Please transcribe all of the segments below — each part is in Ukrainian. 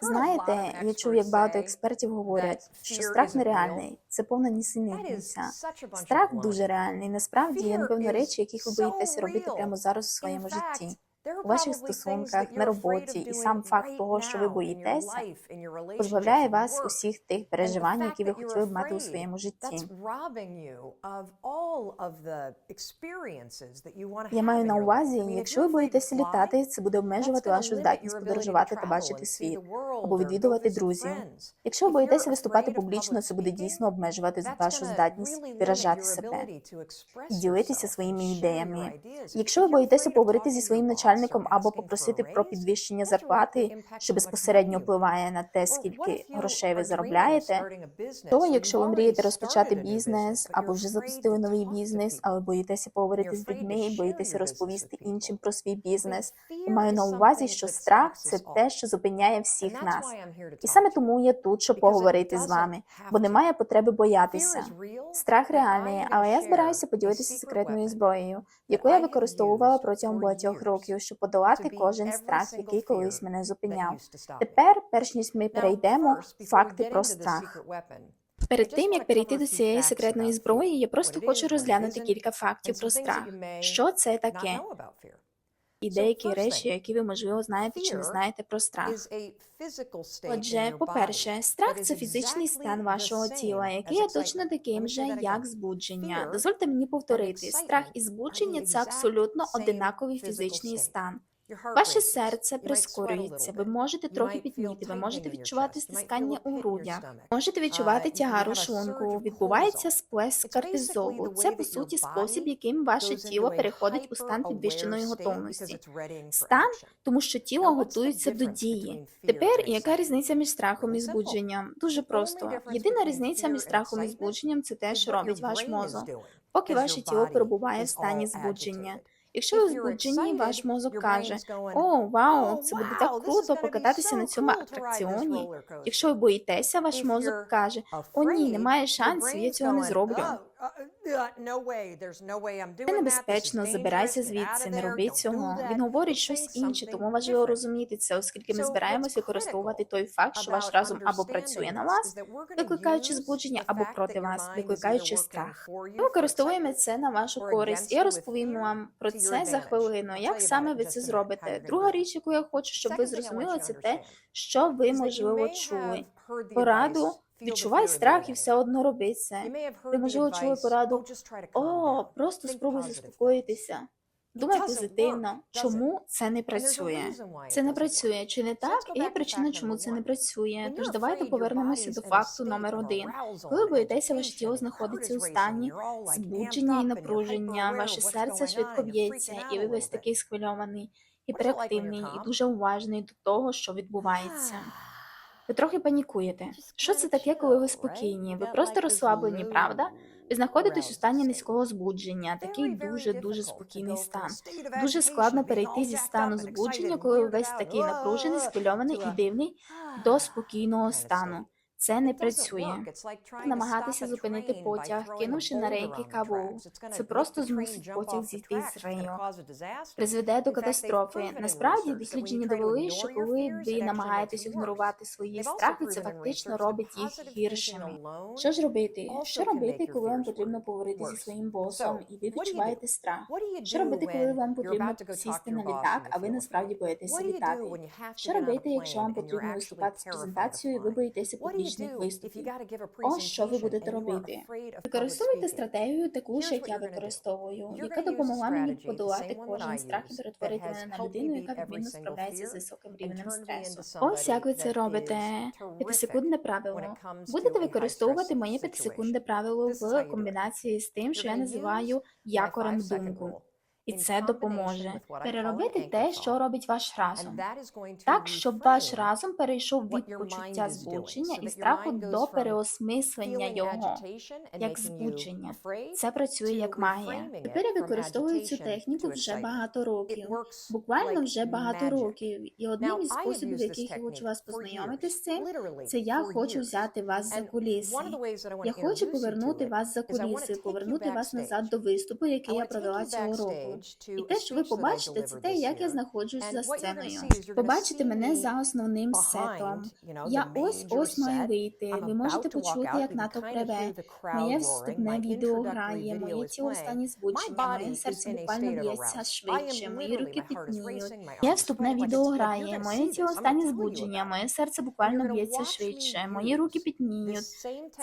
Знаєте, я чув, як багато експертів говорять, що страх нереальний, це повна нісенітниця. Страх дуже реальний. Насправді є напевно речі, яких ви боїтеся робити прямо зараз у своєму житті. У ваших стосунках, на роботі, і сам факт того, що ви боїтеся, позбавляє вас усіх тих переживань, які ви хотіли б мати у своєму житті. Я маю на увазі, якщо ви боїтеся літати, це буде обмежувати вашу здатність подорожувати та бачити світ або відвідувати друзів. Якщо ви боїтеся виступати публічно, це буде дійсно обмежувати вашу здатність виражати себе і ділитися своїми ідеями. Якщо ви боїтеся поговорити зі своїм начальником або попросити про підвищення зарплати, що безпосередньо впливає на те, скільки грошей ви заробляєте, то якщо ви мрієте розпочати бізнес або вже запустили новий бізнес, але боїтеся поговорити з людьми, боїтеся розповісти іншим про свій бізнес, і маю на увазі, що страх це те, що зупиняє всіх нас. І саме тому я тут, щоб поговорити з вами, бо немає потреби боятися. Страх реальний, але я збираюся поділитися секретною зброєю, яку я використовувала протягом багатьох років, щоб подолати кожен страх, який колись мене зупиняв. Тепер, перш ніж ми перейдемо, факти про страх. Перед тим як перейти до цієї секретної зброї, я просто хочу розглянути кілька фактів про страх. Що це таке? І деякі речі, які ви можливо знаєте чи не знаєте про страх. Отже, по-перше, страх це фізичний стан вашого тіла, який є точно таким же, як збудження. Дозвольте мені повторити: страх і збудження це абсолютно одинаковий фізичний стан. Ваше серце прискорюється, ви можете трохи пітніти, ви можете відчувати стискання у грудях, можете відчувати тягар у шлунку, відбувається сплеск кортизолу. Це по суті спосіб, яким ваше тіло переходить у стан підвищеної готовності. Стан, тому що тіло готується до дії. Тепер яка різниця між страхом і збудженням? Дуже просто. Єдина різниця між страхом і збудженням це те, що робить ваш мозок, поки ваше тіло перебуває в стані збудження. Якщо ви збуджені, ваш мозок каже: О, вау, це буде так круто покататися на цьому атракціоні. Якщо ви боїтеся, ваш мозок каже: О, ні, немає шансів, я цього не зроблю. Це небезпечно, забирайся звідси, не робіть цього. Він говорить щось інше, тому важливо розуміти це, оскільки ми збираємося використовувати той факт, що ваш разум або працює на вас, викликаючи збудження, або проти вас, викликаючи страх. Ми використовуємо це на вашу користь. Я розповім вам про це за хвилину. Як саме ви це зробите? Друга річ, яку я хочу, щоб ви зрозуміли, це те, що ви можливо чули. Пораду. Відчувай страх і все одно роби це. Ви, можливо, чули пораду. О, просто спробуй заспокоїтися. Думай позитивно, чому це не працює. Це не працює, чи не так? І причина, чому це не працює. Тож давайте повернемося до факту номер один. Коли боїтеся, ваше тіло знаходиться у стані збудження і напруження, ваше серце швидко б'ється, і ви весь такий схвильований, гіперактивний і дуже уважний до того, що відбувається. Ви трохи панікуєте. Що це таке, коли ви спокійні? Ви просто розслаблені, правда? Ви знаходитесь у стані низького збудження, такий дуже дуже спокійний стан. Дуже складно перейти зі стану збудження, коли ви весь такий напружений, схвильований і дивний, до спокійного стану. Це не працює. Намагатися зупинити потяг, кинувши на рейки каву. Це просто змусить потяг зійти з рею. Призведе до катастрофи. Насправді дослідження довели, що коли ви намагаєтесь ігнорувати свої страхи, це фактично робить їх гіршими. Що ж робити? Що робити, коли вам потрібно поговорити зі своїм босом, і ви відчуваєте страх? Що робити, коли вам потрібно сісти на літак, а ви насправді боїтеся літати? Що робити, якщо вам потрібно виступати з презентацією, і ви боїтеся публічних виступів? Ось що ви будете робити. Використовуйте стратегію таку ж, як я використовую, яка допомогла мені подолати кожен страх і перетворити мене на людину, яка відмінно справляється з високим рівнем стресу. Ось як ви це робите. П'ятисекундне правило. Будете використовувати моє п'ятисекундне правило в комбінації з тим, що я називаю якорем думку. І це допоможе переробити те, що робить ваш разум, так, щоб ваш разум перейшов від почуття збудження і страху до переосмислення його як збудження. Це працює як магія. Тепер я використовую цю техніку вже багато років, буквально вже багато років. І одним із способів, яких я хочу вас познайомити з цим, це я хочу взяти вас за куліси. Я хочу повернути вас за куліси, повернути вас назад до виступу, який я провела цього року. І те, що ви побачите, це те, як я знаходжусь за сценою. Побачите мене за основним сетом. Я ось ось маю вийти. Ви можете почути, як натовп реве. Моє вступне відео грає, моє тіло в стані збудження, моє серце буквально б'ється швидше, мої руки підніють. Моє вступне відео грає, моє тіло в стані збудження, моє серце буквально б'ється швидше, мої руки підніють.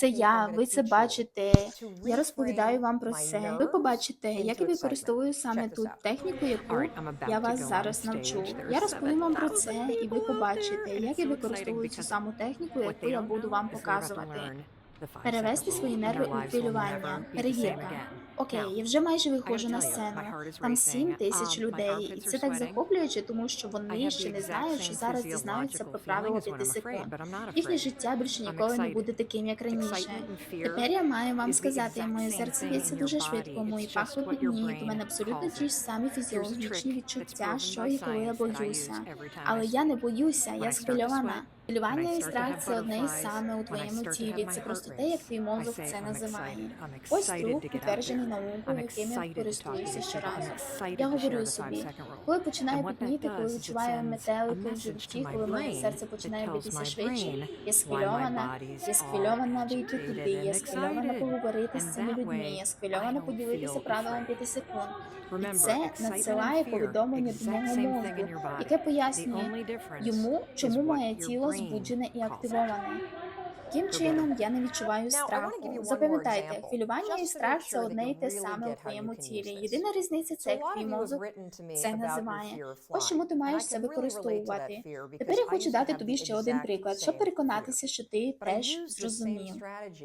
Це я, ви це бачите. Я розповідаю вам про це. Ви побачите, як я використовую саме ту техніку, яку я вас зараз навчу. Я розповім вам про це, і ви побачите, як я використовую цю саму техніку, яку я буду вам показувати. Перевести свої нерви у хвилювання. Перевірка. Окей, я вже майже виходжу на сцену. Там сім тисяч людей, і це так захоплююче, тому що вони ще не знають, що зараз дізнаються про правило 5 секунд. Їхнє життя більше ніколи не буде таким, як раніше. Тепер я маю вам сказати, моє серце б'ється дуже швидко, мої пахви підніють, у мене абсолютно ті ж самі фізіологічні відчуття, що і коли я боюся. Але я не боюся, я схвильована. Хвилювання і страх це одне і саме у твоєму тілі. Це просто те, як твій мозок це називає. Ось трюк, підтверджений наукою, яким я користуюся щоразу. Я говорю собі, коли починаю пітніти, коли відчуваю метелики в животі, коли моє серце починає битися швидше, я схвильована, я схвильована вийти туди, я схвильована поговорити з цими людьми, я схвильована поділитися правилом 5 секунд. І це надсилає повідомлення до мого мозку, яке пояснює йому, чому моє тіло збуджене і активоване. Таким чином я не відчуваю страху. Запам'ятайте, хвилювання і страх це одне і те саме у твоєму тілі. Єдина різниця це як твій мозок це називає. Ось чому ти маєш це використовувати. Тепер я хочу дати тобі ще один приклад, щоб переконатися, що ти теж зрозумів.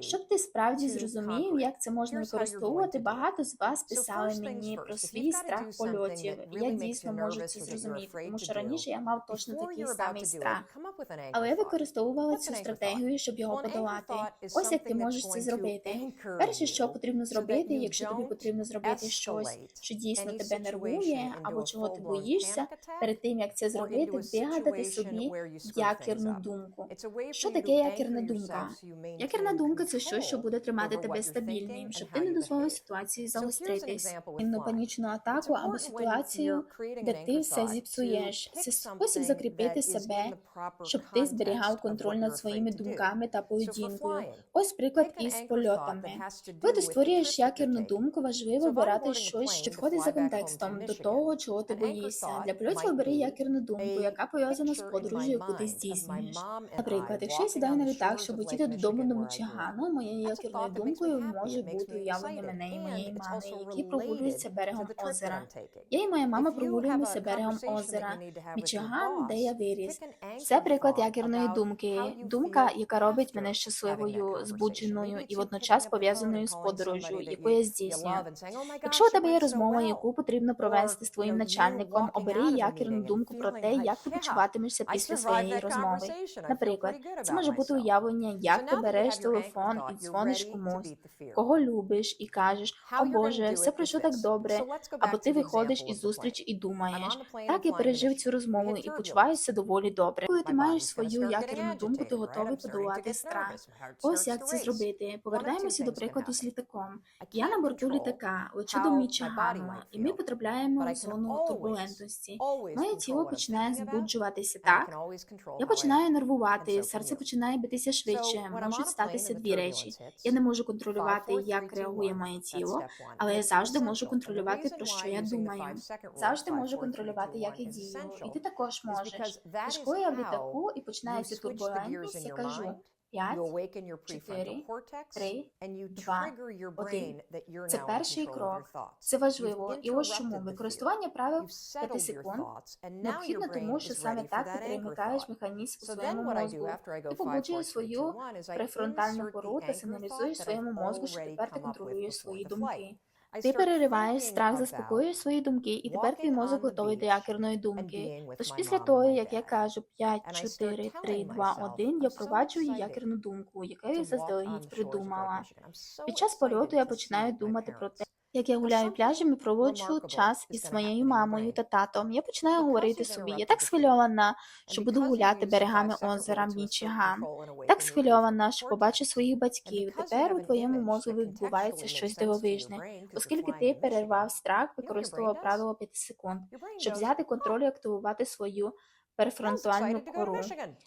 Щоб ти справді зрозумів, як це можна використовувати, багато з вас писали мені про свій страх польотів. Я дійсно можу це зрозуміти, тому що раніше я мав точно такий самий страх. Але я використовувала цю стратегію, щоб його подолати. Ось як ти можеш це зробити. Перше, що потрібно зробити, якщо тобі потрібно зробити щось, що дійсно тебе нервує, або чого ти боїшся, перед тим як це зробити, вигадати собі якірну думку. Що таке якірна думка? Якірна думка це щось, що буде тримати тебе стабільним, щоб ти не дозволив ситуації загостритись. Інну панічну атаку або ситуацію, де ти все зіпсуєш. Це спосіб закріпити себе, щоб ти зберігав контроль над своїми думками та поведінкою. Ось приклад із польотами. Коли ти створюєш якірну думку, важливо обирати щось, що входить за контекстом до того, чого ти боїшся. Для польотів обери якірну думку, яка пов'язана з подорожю, яку ти здійснюєш. Наприклад, якщо я сідаю на літак, щоб летіти додому до Мучагану, моєю якірною думкою може бути уявлення мене і моєї мами, які прогулюються берегом озера. Я і моя мама прогулюємося берегом озера. Мічиган, де я виріс. Це приклад якірної думки. Думка, яка робить мене щасливою, збудженою і водночас пов'язаною з подорожю, яку я здійснюю. Якщо у тебе є розмова, яку потрібно провести з твоїм начальником, обери якірну думку про те, як ти почуватимешся після своєї розмови. Наприклад, це може бути уявлення, як ти береш телефон і дзвониш комусь, кого любиш, і кажеш, о Боже, все пройшло так добре. Або ти виходиш із зустрічі і думаєш, так я пережив цю розмову і почуваюся доволі добре. Коли ти маєш свою якірну думку, ти готовий подолати страх. Ось як це зробити. Повертаємося до прикладу з літаком. Я на борту літака лечу до Мічигану, і ми потрапляємо в зону турбулентності. Моє тіло починає збуджуватися так. Я починаю нервувати, серце починає битися швидше. Можуть статися дві речі. Я не можу контролювати, як реагує моє тіло, але я завжди можу контролювати про що я думаю. Завжди можу контролювати, як я дію. І ти також можеш. Тож коли я в літаку і починається турбулентність, я кажу. П'ять, чотири, три, два, один. Це перший крок. Це важливо. І ось чому використання правил 5 секунд необхідно тому, що саме так ти перемикаєш механізм у своєму мозку. Ти побуджуєш свою префронтальну кору та сигналізуєш своєму мозку, що тепер ти контролюєш свої думки. Ти перериваєш страх, заспокоюєш свої думки, і тепер твій мозок готовий до якірної думки. Тож після того, як я кажу 5, 4, 3, 2, 1, я впроваджую якірну думку, яку я заздалегідь придумала. Під час польоту я починаю думати про те, Як я гуляю пляжем і проводжу час із своєю мамою та татом, я починаю говорити собі, я так схвильована, що буду гуляти берегами озера Мічиган. Так схвильована, що побачу своїх батьків. Тепер у твоєму мозку відбувається щось дивовижне, оскільки ти перервав страх, використовував правило 5 секунд, щоб взяти контроль і активувати свою перефронтуальну кору.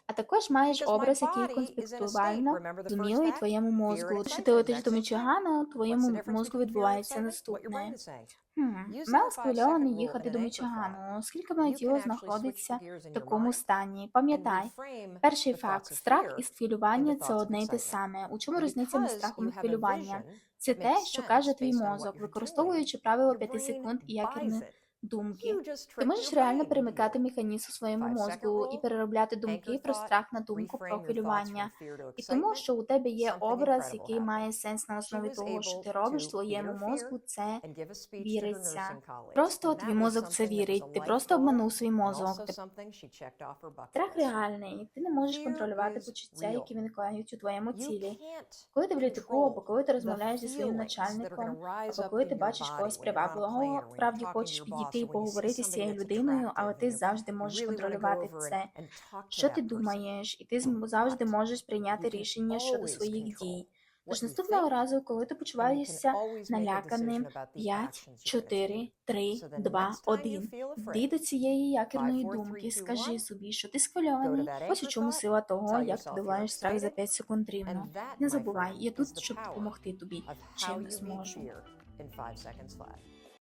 А також маєш образ, який конспектуально зумілий твоєму мозку. Якщо ти летиш до Мічигана, твоєму мозку відбувається наступне. Хм, Мел схвильований їхати до Мічигану, оскільки моє тіло знаходиться в такому стані. Пам'ятай, перший факт: страх і хвилювання це одне й те саме. У чому різниця між страхом і хвилюванням? Це те, що каже твій мозок, використовуючи правило 5 секунд і якірні думки. Ти можеш реально перемикати механізм у своєму мозку і переробляти думки про страх на думку про хвилювання. І тому, що у тебе є образ, який має сенс на основі того, що ти робиш, твоєму мозку це віриться. Просто твій мозок це вірить. Ти просто обманув свій мозок. Страх реальний. Ти не можеш контролювати почуття, які виникають у твоєму тілі. Коли ти в літаку, або коли ти розмовляєш зі своїм начальником, або коли ти бачиш когось привабливого, справді хочеш підійти і поговорити з цією людиною, але ти завжди можеш контролювати це. Що ти думаєш, і ти завжди можеш прийняти рішення щодо своїх дій. Тож наступного разу, коли ти почуваєшся наляканим, 5, 4, 3, 2, 1. Йди до цієї якірної думки, скажи собі, що ти схвильований. Ось у чому сила того, як ти долаєш страх за 5 секунд рівно. Не забувай, я тут, щоб допомогти тобі, чим зможу.